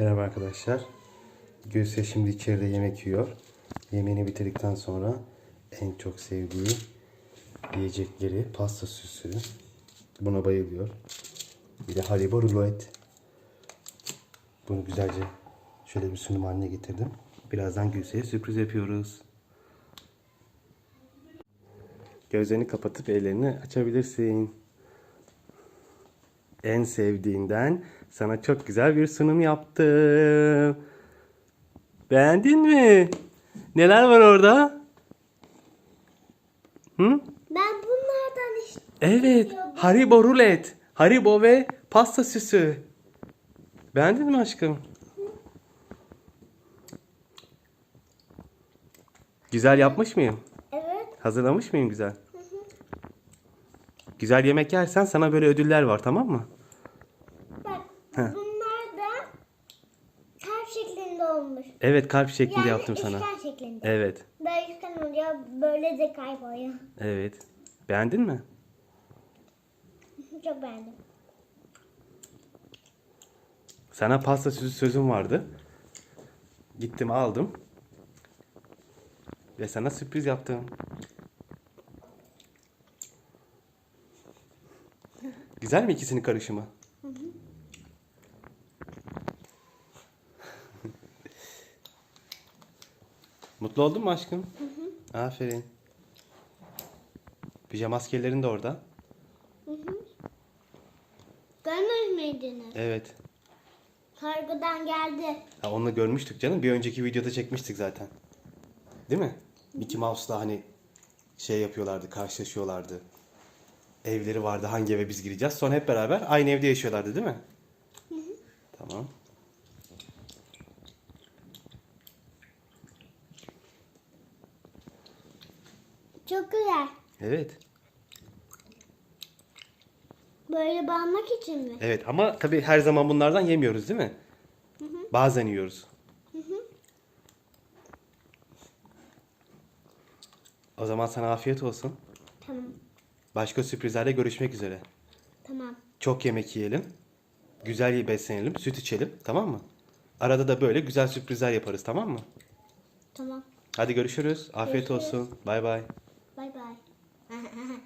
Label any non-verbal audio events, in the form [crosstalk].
Merhaba arkadaşlar. Gülse şimdi içeride yemek yiyor. Yemeğini bitirdikten sonra en çok sevdiği yiyecekleri pasta süsü. Buna bayılıyor. Bir de haribo rulet. Bunu güzelce şöyle bir sunum haline getirdim. Birazdan Gülse'ye sürpriz yapıyoruz. Gözlerini kapatıp ellerini açabilirsin. En sevdiğinden sana çok güzel bir sunum yaptım. Beğendin mi? Neler var orada? Hı? Ben bunlardan işte Evet, Haribo rulet. Haribo ve pasta süsü. Beğendin mi aşkım? Güzel yapmış mıyım? evet Hazırlamış mıyım güzel? Güzel yemek yersen sana böyle ödüller var tamam mı? bak Heh. bunlar da kalp şeklinde olmuş. Evet kalp şeklinde Yani yaptım sana. üçgen şeklinde. Evet, Böyle üçgen oluyor böyle de kayboluyor. evet. Beğendin mi? Çok beğendim. Sana pasta süsü sözüm vardı. Gittim aldım. Ve sana sürpriz yaptım. Güzel mi ikisinin karışımı? [laughs] Mutlu oldun mu aşkım? Aferin. Pijama askerlerin de orada. Görmüyor muydunuz? Evet. Kargodan geldi. Ha, onu görmüştük canım. Bir önceki videoda çekmiştik zaten. Değil mi? Mickey Mouse'la hani şey yapıyorlardı, karşılaşıyorlardı. Evleri vardı, hangi eve biz gireceğiz. Sonra hep beraber aynı evde yaşıyorlardı değil mi? Tamam. Çok güzel. Evet. Böyle bağlamak için mi? Evet ama tabii her zaman bunlardan yemiyoruz değil mi? Bazen yiyoruz. O zaman sana afiyet olsun. Başka sürprizlerle görüşmek üzere. Tamam. Çok yemek yiyelim. Güzel beslenelim. Süt içelim. Tamam mı? Arada da böyle güzel sürprizler yaparız. Tamam mı? Tamam. Hadi görüşürüz. Afiyet Görüşürüz. olsun. Bay bay. Bay bay. [laughs]